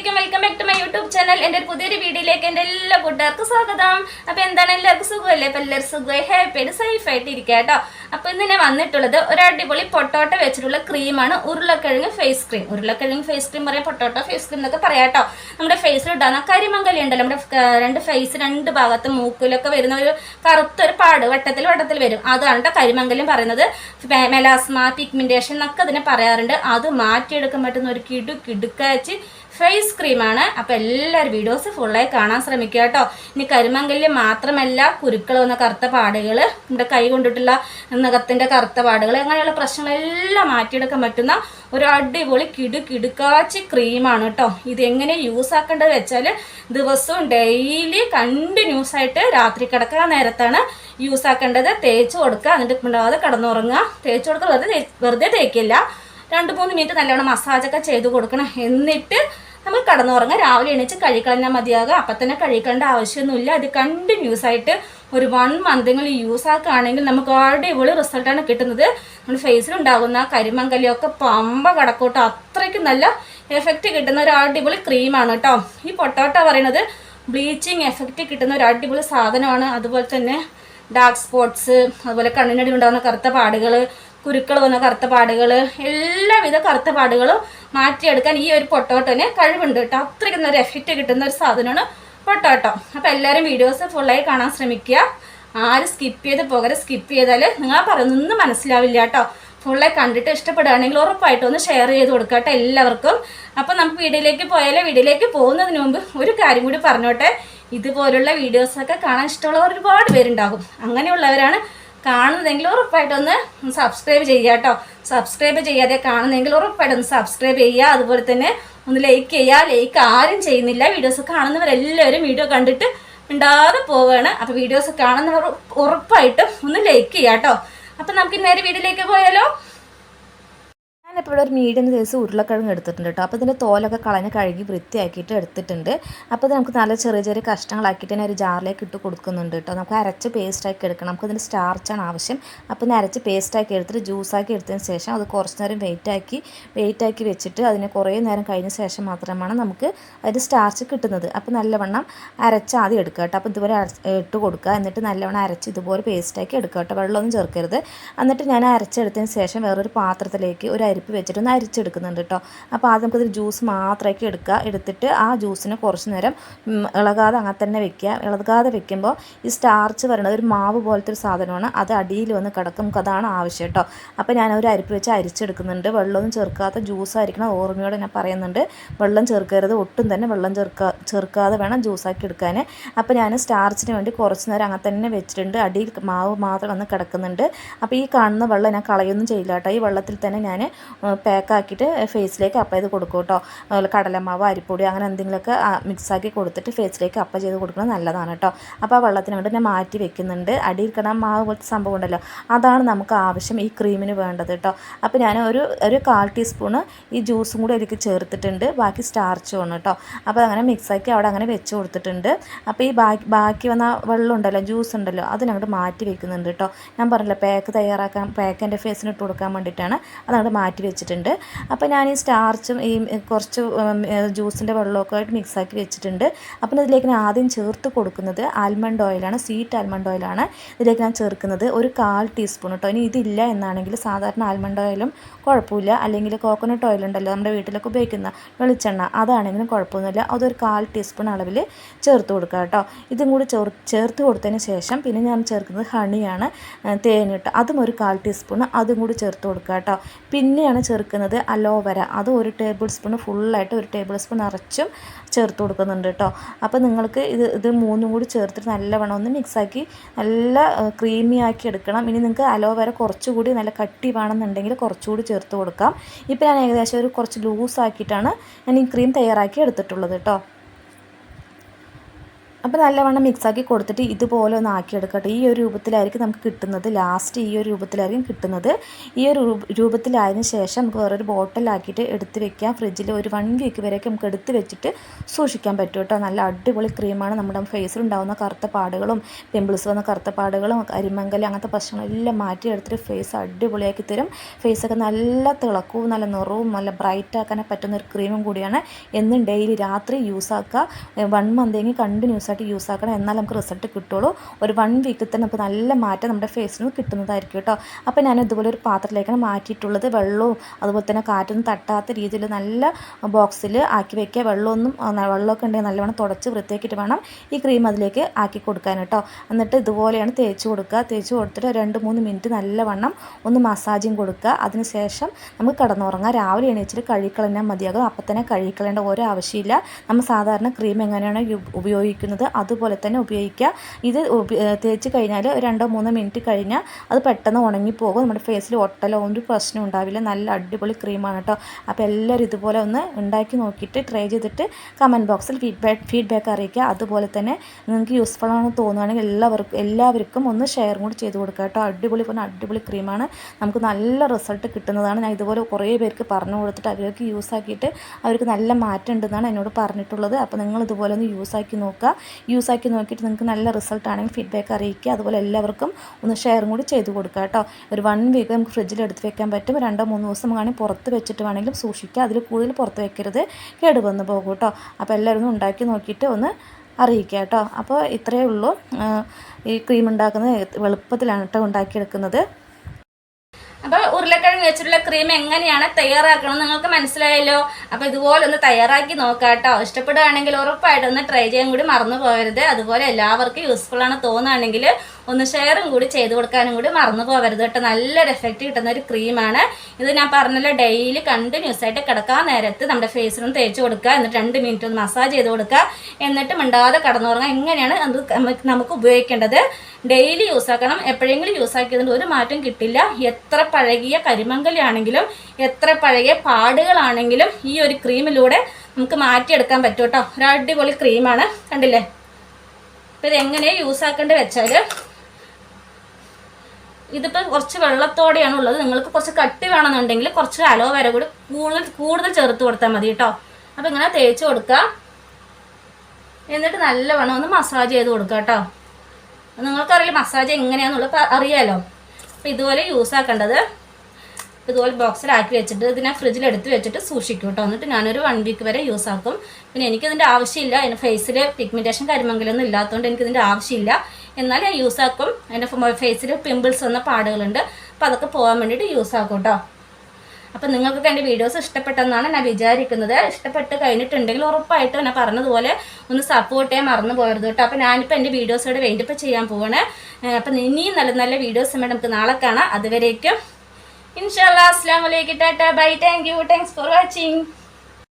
അലൈക്കും welcome back to my YouTube channel എന്റെ ഒരു പുതിയൊരു വീഡിയോയിലേക്ക് എന്റെ എല്ലാ കൂട്ടുകാർക്കും സ്വാഗതം. അപ്പോൾ എന്താണ് എല്ലാവർക്കും സുഖമല്ലേ? അപ്പോൾ എല്ലാവരും സുഖമായി ഹാപ്പി ആയിട്ട് സേഫ് ആയിട്ട് ഇരിക്കുക കേട്ടോ. അപ്പോൾ ഇന്ന് ഞാൻ വന്നിട്ടുള്ളത് ഒരു അടിപൊളി പൊട്ടോട്ട വെച്ചിട്ടുള്ള ക്രീമാണ് ഉരുളക്കിഴങ്ങ് ഫേസ് ക്രീം ഉരുളക്കിഴങ്ങ് ഫേസ് ക്രീം പറയാം പൊട്ടോട്ടോ ഫേസ് ക്രീം എന്നൊക്കെ പറയാം കേട്ടോ. നമ്മുടെ ഫേസിൽ ഉണ്ടാകുന്ന കരിമങ്കലി ഉണ്ടല്ലോ. നമ്മുടെ രണ്ട് ഫേസ് രണ്ട് ഭാഗത്ത് മൂക്കിലൊക്കെ വരുന്ന ഒരു കറുത്തൊരു പാട് വട്ടത്തിൽ വട്ടത്തിൽ വരും. അതാണ് കേട്ടോ കരിമംഗലം പറയുന്നത്. മെലാസ്മ പിഗ്മെന്റേഷൻ എന്നൊക്കെ അതിനെ പറയാറുണ്ട്. അത് മാറ്റിയെടുക്കാൻ പറ്റുന്ന ഒരു കിടു കിടുക്കാച്ച് ഫേസ് ക്രീമാണ് അപ്പോൾ എല്ലാവരും വീഡിയോസ് ഫുള്ളായി കാണാൻ ശ്രമിക്കുക കേട്ടോ. ഇനി കരിമംഗല്യം മാത്രമല്ല കുരുക്കൾ വന്ന കറുത്ത പാടുകൾ നമ്മുടെ കൈ കൊണ്ടിട്ടുള്ള നഖത്തിന്റെ കറുത്ത പാടുകൾ അങ്ങനെയുള്ള പ്രശ്നങ്ങളെല്ലാം മാറ്റിയെടുക്കാൻ പറ്റുന്ന ഒരു അടിപൊളി കിടു കിടുക്കാച്ച് ക്രീമാണ് കേട്ടോ. ഇത് എങ്ങനെ യൂസ് ആക്കേണ്ടത് വെച്ചാൽ ദിവസവും ഡെയിലി കണ്ടിന്യൂസ് ആയിട്ട് രാത്രി കിടക്കാൻ നേരത്താണ് യൂസ് ആക്കേണ്ടത്. തേച്ച് കൊടുക്കുക എന്നിട്ട് ഉണ്ടാവാതെ കിടന്നുറങ്ങുക. തേച്ച് കൊടുക്കുക വെറുതെ വെറുതെ തേക്കില്ല. രണ്ട് മൂന്ന് മിനിറ്റ് നല്ലവണ്ണം മസാജൊക്കെ ചെയ്ത് കൊടുക്കണം. എന്നിട്ട് നമ്മൾ കടന്നുറങ്ങുക രാവിലെ എണീച്ച് കഴിക്കളഞ്ഞാൽ മതിയാകുക. അപ്പം തന്നെ കഴിക്കേണ്ട ആവശ്യമൊന്നുമില്ല. അത് കണ്ടിന്യൂസ് ആയിട്ട് ഒരു വൺ മന്തെങ്കിൽ യൂസ് ആക്കുകയാണെങ്കിൽ നമുക്ക് അടിപൊളി റിസൾട്ടാണ് കിട്ടുന്നത്. നമ്മുടെ ഫേസിലുണ്ടാകുന്ന കരിമങ്കലിയൊക്കെ പമ്പ കടക്കോട്ടോ. അത്രയ്ക്ക് നല്ല എഫക്റ്റ് കിട്ടുന്ന ഒരു അടിപൊളി ക്രീമാണ് കേട്ടോ ഈ പൊട്ടോട്ട പറയുന്നത് ബ്ലീച്ചിങ് എഫക്റ്റ് കിട്ടുന്ന ഒരു അടിപൊളി സാധനമാണ്. അതുപോലെ തന്നെ ഡാർക്ക് സ്പോട്ട്സ് അതുപോലെ കണ്ണിനടി ഉണ്ടാകുന്ന കറുത്ത പാടുകൾ കുരുക്കൾ വന്ന കറുത്ത പാടുകൾ എല്ലാവിധ കറുത്ത പാടുകളും മാറ്റിയെടുക്കാൻ ഈ ഒരു പൊട്ടോട്ടോന് കഴിവുണ്ട് കേട്ടോ. അത്രയ്ക്ക് ഒരു എഫക്റ്റ് കിട്ടുന്ന ഒരു സാധനമാണ് പൊട്ടോട്ടോ. അപ്പോൾ എല്ലാവരും വീഡിയോസ് ഫുള്ളായി കാണാൻ ശ്രമിക്കുക. ആരും സ്കിപ്പ് ചെയ്ത് പോകരെ സ്കിപ്പ് ചെയ്താൽ നിങ്ങൾ പറയുന്നൊന്നും മനസ്സിലാവില്ല കേട്ടോ. ഫുള്ളായി കണ്ടിട്ട് ഇഷ്ടപ്പെടുകയാണെങ്കിൽ ഉറപ്പായിട്ടും ഒന്ന് ഷെയർ ചെയ്ത് കൊടുക്കുക കേട്ടോ എല്ലാവർക്കും. അപ്പോൾ നമുക്ക് വീഡിയോയിലേക്ക് പോയാലേ? വീഡിയോയിലേക്ക് പോകുന്നതിന് മുമ്പ് ഒരു കാര്യം കൂടി പറഞ്ഞോട്ടെ. ഇതുപോലുള്ള വീഡിയോസൊക്കെ കാണാൻ ഇഷ്ടമുള്ളവർ ഒരുപാട് പേരുണ്ടാകും. അങ്ങനെയുള്ളവരാണ് കാണുന്നതെങ്കിൽ ഉറപ്പായിട്ടൊന്ന് സബ്സ്ക്രൈബ് ചെയ്യുക കേട്ടോ സബ്സ്ക്രൈബ് ചെയ്യാതെ കാണുന്നെങ്കിൽ ഉറപ്പായിട്ടൊന്ന് സബ്സ്ക്രൈബ് ചെയ്യുക. അതുപോലെ തന്നെ ഒന്ന് ലൈക്ക് ചെയ്യുക. ലൈക്ക് ആരും ചെയ്യുന്നില്ല. വീഡിയോസ് കാണുന്നവരെല്ലാവരും വീഡിയോ കണ്ടിട്ട് ഉണ്ടാതെ പോവുകയാണ് അപ്പോൾ വീഡിയോസ് കാണുന്നവർ ഉറപ്പായിട്ടും ഒന്ന് ലൈക്ക് ചെയ്യുക കേട്ടോ അപ്പം നമുക്ക് നേരെ വീഡിയോയിലേക്ക് പോയാലോ? ഞാനിപ്പോൾ ഒരു മീഡിയം സൈസ് ഉരുളക്കിഴങ്ങ് എടുത്തിട്ടുണ്ട് കേട്ടോ. അപ്പോൾ ഇതിന്റെ തോലൊക്കെ കളഞ്ഞ് കഴുകി വൃത്തിയാക്കിയിട്ട് എടുത്തിട്ടുണ്ട്. അപ്പോൾ ഇത് നമുക്ക് നല്ല ചെറിയ ചെറിയ കഷ്ണങ്ങളാക്കിയിട്ട് തന്നെ ഒരു ജാറിലേക്ക് ഇട്ട് കൊടുക്കുന്നുണ്ട് കേട്ടോ. നമുക്ക് അരച്ച് പേസ്റ്റാക്കി എടുക്കണം. നമുക്ക് ഇതിന്റെ സ്റ്റാർച്ചാണ് ആവശ്യം. അപ്പോൾ ഇത് അരച്ച് പേസ്റ്റാക്കി എടുത്തിട്ട് ജ്യൂസാക്കി എടുത്തതിന് ശേഷം അത് കുറച്ച് നേരം വെയിറ്റാക്കി വെയിറ്റാക്കി വെച്ചിട്ട് അതിനെ കുറേ നേരം കഴിഞ്ഞ ശേഷം മാത്രമാണ് നമുക്ക് അതിന്റെ സ്റ്റാർച്ച് കിട്ടുന്നത്. അപ്പോൾ നല്ലവണ്ണം അരച്ച് ആദ്യം എടുക്കുക കേട്ടോ. അപ്പോൾ ഇതുപോലെ ഇട്ട് കൊടുക്കുക. എന്നിട്ട് നല്ലവണ്ണം അരച്ച് ഇതുപോലെ പേസ്റ്റാക്കി എടുക്കുക കേട്ടോ. വെള്ളമൊന്നും ചേർക്കരുത്. എന്നിട്ട് ഞാൻ അരച്ചെടുത്തതിന് ശേഷം വേറൊരു പാത്രത്തിലേക്ക് ഒരു അരിപ്പ് വെച്ചിട്ട് ഒന്ന് അരിച്ചെടുക്കുന്നുണ്ട് കേട്ടോ അപ്പോൾ ആദ്യം നമുക്കതിൽ ജ്യൂസ് മാത്രമൊക്കെ എടുക്കുക. എടുത്തിട്ട് ആ ജ്യൂസിന് കുറച്ച് നേരം ഇളകാതെ അങ്ങനെ തന്നെ വെക്കുക. ഇളകാതെ വെക്കുമ്പോൾ ഈ സ്റ്റാർച്ച് പറയുന്നത് ഒരു മാവ് പോലത്തെ ഒരു സാധനമാണ്. അത് അടിയിൽ വന്ന് കിടക്കും. നമുക്ക് അതാണ് ആവശ്യം കേട്ടോ അപ്പോൾ ഞാൻ ഒരു അരിപ്പ് വെച്ച് അരിച്ചെടുക്കുന്നുണ്ട്. വെള്ളമൊന്നും ചേർക്കാത്ത ജ്യൂസ് ആയിരിക്കണം ഓർമ്മയോടെ ഞാൻ പറയുന്നുണ്ട്. വെള്ളം ചേർക്കരുത്. ഒട്ടും തന്നെ വെള്ളം ചേർക്കാ ചേർക്കാതെ വേണം ജ്യൂസാക്കി എടുക്കാൻ. അപ്പോൾ ഞാൻ സ്റ്റാർച്ചിന് വേണ്ടി കുറച്ച് നേരം അങ്ങനെ തന്നെ വെച്ചിട്ടുണ്ട്. അടിയിൽ മാവ് മാത്രം വന്ന് കിടക്കുന്നുണ്ട്. അപ്പോൾ ഈ കാണുന്ന വെള്ളം ഞാൻ കളയൊന്നും ചെയ്യില്ല കേട്ടോ ഈ വെള്ളത്തിൽ തന്നെ ഞാൻ പാക്കാക്കിയിട്ട് ഫേസിലേക്ക് അപ്പ് ചെയ്ത് കൊടുക്കും കേട്ടോ. അതുപോലെ കടലമാവ് അരിപ്പൊടി അങ്ങനെ എന്തെങ്കിലുമൊക്കെ മിക്സാക്കി കൊടുത്തിട്ട് ഫേസിലേക്ക് അപ്പ് ചെയ്ത് കൊടുക്കുന്നത് നല്ലതാണ് കേട്ടോ. അപ്പോൾ ആ വെള്ളത്തിന് വേണ്ടി ഞാൻ മാറ്റി വെക്കുന്നുണ്ട്. അടിയിൽ കിടന്ന മാവ് പോലത്തെ സംഭവം ഉണ്ടല്ലോ അതാണ് നമുക്ക് ആവശ്യം ഈ ക്രീമിന് വേണ്ടത് കേട്ടോ. അപ്പോൾ ഞാൻ ഒരു ഒരു കാൽ ടീസ്പൂണ് ഈ ജ്യൂസും കൂടി അതിലേക്ക് ചേർത്തിട്ടുണ്ട്. ബാക്കി സ്റ്റാർച്ച് ആണ് കേട്ടോ. അപ്പോൾ അങ്ങനെ മിക്സാക്കി അവിടെ അങ്ങനെ വെച്ച് കൊടുത്തിട്ടുണ്ട്. അപ്പോൾ ഈ ബാക്കി ബാക്കി വന്ന വെള്ളം ഉണ്ടല്ലോ ജ്യൂസ് ഉണ്ടല്ലോ അതിനങ്ങോട്ട് മാറ്റി വെക്കുന്നുണ്ട് കേട്ടോ. ഞാൻ പറഞ്ഞില്ല പാക്ക് തയ്യാറാക്കാൻ പാക്ക് എന്റെ ഫേസിന് ഇട്ട് കൊടുക്കാൻ വേണ്ടിയിട്ടാണ്. അതങ്ങോട്ട് മാറ്റി വെച്ചിട്ടുണ്ട്. അപ്പോൾ ഞാൻ ഈ സ്റ്റാർച്ചും ഈ കുറച്ച് ജ്യൂസിന്റെ വെള്ളമൊക്കെ ആയിട്ട് മിക്സാക്കി വെച്ചിട്ടുണ്ട്. അപ്പം ഇതിലേക്ക് ഞാൻ ആദ്യം ചേർത്ത് കൊടുക്കുന്നത് ആൽമണ്ട് ഓയിലാണ് സ്വീറ്റ് ആൽമണ്ട് ഓയിലാണ് ഇതിലേക്ക് ഞാൻ ചേർക്കുന്നത് ഒരു കാൽ ടീസ്പൂൺ കേട്ടോ ഇനി ഇതില്ല എന്നാണെങ്കിൽ സാധാരണ ആൽമണ്ട് ഓയിലും കുഴപ്പമില്ല. അല്ലെങ്കിൽ കോക്കനട്ട് ഓയിൽ ഉണ്ടല്ലോ നമ്മുടെ വീട്ടിലൊക്കെ ഉപയോഗിക്കുന്ന വെളിച്ചെണ്ണ അതാണെങ്കിലും കുഴപ്പമൊന്നുമില്ല. അതൊരു കാൽ ടീസ്പൂൺ അളവിൽ ചേർത്ത് കൊടുക്കുക കേട്ടോ. ഇതും കൂടി ചേർ ചേർത്ത് കൊടുത്തതിന് ശേഷം പിന്നെ ഞാൻ ചേർക്കുന്നത് ഹണിയാണ് തേനിട്ട് അതും ഒരു കാൽ ടീസ്പൂൺ അതും കൂടി ചേർത്ത് കൊടുക്കുക കേട്ടോ. പിന്നെയാണ് ചേർക്കുന്നത്. അലോവര. അത് ഒരു ടേബിൾ സ്പൂൺ ഫുള്ളായിട്ട് ഒരു ടേബിൾ സ്പൂൺ നിറച്ചും ചേർത്ത് കൊടുക്കുന്നുണ്ട് കേട്ടോ. അപ്പോൾ നിങ്ങൾക്ക് ഇത് ഇത് മൂന്നും കൂടി ചേർത്തിട്ട് നല്ലവണ്ണം ഒന്ന് മിക്സാക്കി നല്ല ക്രീമി ആക്കി എടുക്കണം. ഇനി നിങ്ങൾക്ക് അലോവര കുറച്ചുകൂടി നല്ല കട്ടി വേണമെന്നുണ്ടെങ്കിൽ കുറച്ചുകൂടി ചേർത്ത് കൊടുക്കാം. ഇപ്പോൾ ഞാൻ ഏകദേശം ഒരു കുറച്ച് ലൂസാക്കിയിട്ടാണ് ഞാൻ ഈ ക്രീം തയ്യാറാക്കി എടുത്തിട്ടുള്ളത് കേട്ടോ. അപ്പോൾ നല്ലവണ്ണം മിക്സാക്കി കൊടുത്തിട്ട് ഇതുപോലെ ഒന്ന് ആക്കിയെടുക്കട്ടെ. ഈ ഒരു രൂപത്തിലായിരിക്കും നമുക്ക് കിട്ടുന്നത്. ലാസ്റ്റ് ഈ ഒരു രൂപത്തിലായിരിക്കും കിട്ടുന്നത്. ഈ ഒരു രൂപ- രൂപത്തിലായതിനു ശേഷം നമുക്ക് വേറൊരു ബോട്ടിലാക്കിയിട്ട് എടുത്ത് വെക്കാം ഫ്രിഡ്ജിൽ ഒരു വൺ വീക്ക് വരെയൊക്കെ നമുക്ക് എടുത്ത് വെച്ചിട്ട് സൂക്ഷിക്കാൻ പറ്റും കേട്ടോ. നല്ല അടിപൊളി ക്രീമാണ് നമ്മുടെ ഫേസിൽ ഉണ്ടാകുന്ന കറുത്ത പാടുകളും പിമ്പിൾസ് വന്ന കറുത്ത പാടുകളും കരിമങ്കൽ അങ്ങനത്തെ പ്രശ്നങ്ങളെല്ലാം മാറ്റിയെടുത്തിട്ട് ഫേസ് അടിപൊളിയാക്കി തരും. ഫേസൊക്കെ നല്ല തിളക്കവും നല്ല നിറവും നല്ല ബ്രൈറ്റ് ആക്കാനൊക്കെ പറ്റുന്ന ഒരു ക്രീമും കൂടിയാണ്. എന്നും ഡെയിലി രാത്രി യൂസ് ആക്കുക. വൺ മന്തെങ്കിൽ കണ്ടിന്യൂസ് ആയിട്ട് യൂസ് ആക്കണം. എന്നാൽ നമുക്ക് റിസൾട്ട് കിട്ടുള്ളൂ. ഒരു വൺ വീക്കിൽ തന്നെ നമുക്ക് നല്ല മാറ്റം നമ്മുടെ ഫേസിന് കിട്ടുന്നതായിരിക്കും കേട്ടോ. അപ്പോൾ ഞാൻ ഇതുപോലെ ഒരു പാത്രത്തിലേക്കാണ് മാറ്റിയിട്ടുള്ളത്. വെള്ളവും അതുപോലെ തന്നെ കാറ്റൊന്നും തട്ടാത്ത രീതിയിൽ നല്ല ബോക്സിൽ ആക്കി വെക്കുക. വെള്ളമൊന്നും വെള്ളമൊക്കെ ഉണ്ടെങ്കിൽ നല്ലവണ്ണം തുടച്ച് വൃത്തിയാക്കിയിട്ട് വേണം ഈ ക്രീം അതിലേക്ക് ആക്കി കൊടുക്കാൻ കേട്ടോ. എന്നിട്ട് ഇതുപോലെയാണ് തേച്ച് കൊടുക്കുക. തേച്ച് കൊടുത്തിട്ട് രണ്ട് മൂന്ന് മിനിറ്റ് നല്ലവണ്ണം ഒന്ന് മസാജിങ് കൊടുക്കുക. അതിനുശേഷം നമുക്ക് കിടന്നുറങ്ങാം. രാവിലെ എണീച്ചിട്ട് കഴുകിക്കളഞ്ഞാൽ മതിയാകും. അപ്പം തന്നെ കഴുകിക്കളേണ്ട ഓരോ ആവശ്യമില്ല. നമ്മൾ സാധാരണ ക്രീം എങ്ങനെയാണ് യു- ഉപയോഗിക്കുന്നത് അതുപോലെ തന്നെ ഉപയോഗിക്കുക. ഇത് തേച്ച് കഴിഞ്ഞാൽ രണ്ടോ മൂന്നോ മിനിറ്റ് കഴിഞ്ഞാൽ അത് പെട്ടെന്ന് ഉണങ്ങിപ്പോകും. നമ്മുടെ ഫേസിൽ ഒട്ടലോ ഒരു പ്രശ്നം ഉണ്ടാവില്ല. നല്ല അടിപൊളി ക്രീമാണ് കേട്ടോ അപ്പോൾ എല്ലാവരും ഇതുപോലെ ഒന്ന് ഉണ്ടാക്കി നോക്കിയിട്ട് ട്രൈ ചെയ്തിട്ട് കമന്റ് ബോക്സിൽ ഫീഡ്ബാക്ക് ഫീഡ്ബാക്ക് അറിയിക്കുക. അതുപോലെ തന്നെ നിങ്ങൾക്ക് യൂസ്ഫുൾ ആണെന്ന് തോന്നുകയാണെങ്കിൽ എല്ലാവർക്കും എല്ലാവർക്കും ഒന്ന് ഷെയർ കൂടി ചെയ്ത് കൊടുക്കുക കേട്ടോ അടിപൊളി പറഞ്ഞാൽ അടിപൊളി ക്രീമാണ് നമുക്ക് നല്ല റിസൾട്ട് കിട്ടുന്നതാണ്. ഞാൻ ഇതുപോലെ കുറേ പേർക്ക് പറഞ്ഞു കൊടുത്തിട്ട് അവർക്ക് യൂസ് ആക്കിയിട്ട് അവർക്ക് നല്ല മാറ്റം ഉണ്ടെന്നാണ് എന്നോട് പറഞ്ഞിട്ടുള്ളത്. അപ്പോൾ നിങ്ങൾ ഇതുപോലെ ഒന്ന് യൂസ് ആക്കി നോക്കുക. യൂസ് ആക്കി നോക്കിയിട്ട് നിങ്ങൾക്ക് നല്ല റിസൾട്ട് ആണെങ്കിൽ ഫീഡ്ബാക്ക് അറിയിക്കുക. അതുപോലെ എല്ലാവർക്കും ഒന്ന് ഷെയറും കൂടി ചെയ്ത് കൊടുക്കുക കേട്ടോ. ഒരു വൺ വീക്ക് നമുക്ക് ഫ്രിഡ്ജിൽ എടുത്ത് വെക്കാൻ പറ്റും. രണ്ടോ മൂന്ന് ദിവസം വേണമെങ്കിൽ പുറത്ത് വെച്ചിട്ട് വേണമെങ്കിലും സൂക്ഷിക്കുക. അതിൽ കൂടുതൽ പുറത്ത് വെക്കരുത്. കേടുവന്ന് പോകും കേട്ടോ. അപ്പോൾ എല്ലാവരും ഒന്ന് ഉണ്ടാക്കി നോക്കിയിട്ട് ഒന്ന് അറിയിക്കുക കേട്ടോ. അപ്പോൾ ഇത്രയേ ഉള്ളൂ. ഈ ക്രീം ഉണ്ടാക്കുന്നത് എളുപ്പത്തിലാണ് കേട്ടോ ഉണ്ടാക്കിയെടുക്കുന്നത്. അപ്പൊ ഉരുളക്കിഴങ്ങ് വെച്ചിട്ടുള്ള ക്രീം എങ്ങനെയാണ് തയ്യാറാക്കണം നിങ്ങൾക്ക് മനസ്സിലായല്ലോ? അപ്പൊ ഇതുപോലെ ഒന്ന് തയ്യാറാക്കി നോക്കാട്ടോ കേട്ടോ. ഇഷ്ടപ്പെടുകയാണെങ്കിൽ ഉറപ്പായിട്ടും ഒന്ന് ട്രൈ ചെയ്യാൻ കൂടി മറന്നു പോകരുത് അതുപോലെ എല്ലാവർക്കും യൂസ്ഫുൾ ആണ് തോന്നുകയാണെങ്കിൽ ഒന്ന് ഷെയറും കൂടി ചെയ്ത് കൊടുക്കാനും കൂടി മറന്നു പോകരുത് കേട്ടോ. നല്ലൊരു എഫക്റ്റ് കിട്ടുന്ന ഒരു ക്രീമാണ് ഇത് ഞാൻ പറഞ്ഞല്ലോ ഡെയിലി കണ്ടിന്യൂസ് ആയിട്ട് കിടക്കാൻ നേരത്ത് നമ്മുടെ ഫേസിനും തേച്ച് കൊടുക്കുക എന്നിട്ട് രണ്ട് മിനിറ്റ് ഒന്ന് മസാജ് ചെയ്ത് കൊടുക്കുക. എന്നിട്ട് മിണ്ടാതെ കടന്നുറങ്ങാം എങ്ങനെയാണ് അത് നമുക്ക് ഉപയോഗിക്കേണ്ടത്? ഡെയിലി യൂസ് ആക്കണം. എപ്പോഴെങ്കിലും യൂസ് ആക്കിയതുകൊണ്ട് ഒരു മാറ്റം കിട്ടില്ല. എത്ര പഴകിയ കരിമങ്കലാണെങ്കിലും എത്ര പഴകിയ പാടുകളാണെങ്കിലും ഈ ഒരു ക്രീമിലൂടെ നമുക്ക് മാറ്റിയെടുക്കാൻ പറ്റും കേട്ടോ. ഒരു അടിപൊളി ക്രീമാണ് കണ്ടില്ലേ? അപ്പം ഇത് എങ്ങനെയാണ് യൂസ് ആക്കേണ്ടത് വെച്ചാൽ ഇതിപ്പോൾ കുറച്ച് വെള്ളത്തോടെയാണ് ഉള്ളത്. നിങ്ങൾക്ക് കുറച്ച് കട്ടി വേണമെന്നുണ്ടെങ്കിൽ കുറച്ച് അലോവേര കൂടി കൂടുതൽ കൂടുതൽ ചേർത്ത് കൊടുത്താൽ മതി കേട്ടോ. അപ്പോൾ ഇങ്ങനെ തേച്ച് കൊടുക്കുക. എന്നിട്ട് നല്ലവണ്ണം ഒന്ന് മസാജ് ചെയ്ത് കൊടുക്കുക കേട്ടോ. നിങ്ങൾക്കറിയില്ല മസാജ് എങ്ങനെയാണെന്നുള്ളത് അറിയാലോ. അപ്പോൾ ഇതുപോലെ യൂസ് ആക്കേണ്ടത് ഇതുപോലെ ബോക്സിലാക്കി വെച്ചിട്ട് ഇതിനെ ഫ്രിഡ്ജിൽ എടുത്ത് വെച്ചിട്ട് സൂക്ഷിക്കും കേട്ടോ. എന്നിട്ട് ഞാനൊരു വൺ വീക്ക് വരെ യൂസ് ആക്കും. പിന്നെ എനിക്കിതിന്റെ ആവശ്യമില്ല. എന്റെ ഫേസിൽ പിഗ്മെന്റേഷൻ കരിമംഗലൊന്നും ഇല്ലാത്തതുകൊണ്ട് എനിക്കിതിന്റെ ആവശ്യമില്ല. എന്നാൽ ഞാൻ യൂസ് ആക്കും. എന്റെ ഫേസിൽ പിമ്പിൾസ് വന്ന പാടുകളുണ്ട്. അപ്പോൾ അതൊക്കെ പോകാൻ വേണ്ടിയിട്ട് യൂസ് ആക്കും കേട്ടോ അപ്പം നിങ്ങൾക്കൊക്കെ എന്റെ വീഡിയോസ് ഇഷ്ടപ്പെട്ടെന്നാണ് ഞാൻ വിചാരിക്കുന്നത്. ഇഷ്ടപ്പെട്ട് കഴിഞ്ഞിട്ടുണ്ടെങ്കിൽ ഉറപ്പായിട്ടും എന്നെ പറഞ്ഞതുപോലെ ഒന്ന് സപ്പോർട്ട് ചെയ്യാൻ മറന്നു പോകരുത് കേട്ടോ അപ്പം ഞാനിപ്പോൾ എന്റെ വീഡിയോസോടെ വേണ്ടിപ്പോൾ ചെയ്യാൻ പോവാണ്. അപ്പം ഇനിയും നല്ല നല്ല വീഡിയോസ് വേണം നമുക്ക് നാളെ കാണാം. അതുവരേക്കും. ഇൻഷാല്ലാ അസ്സാം വലൈക്കും tata. Bye. Thank you thanks for watching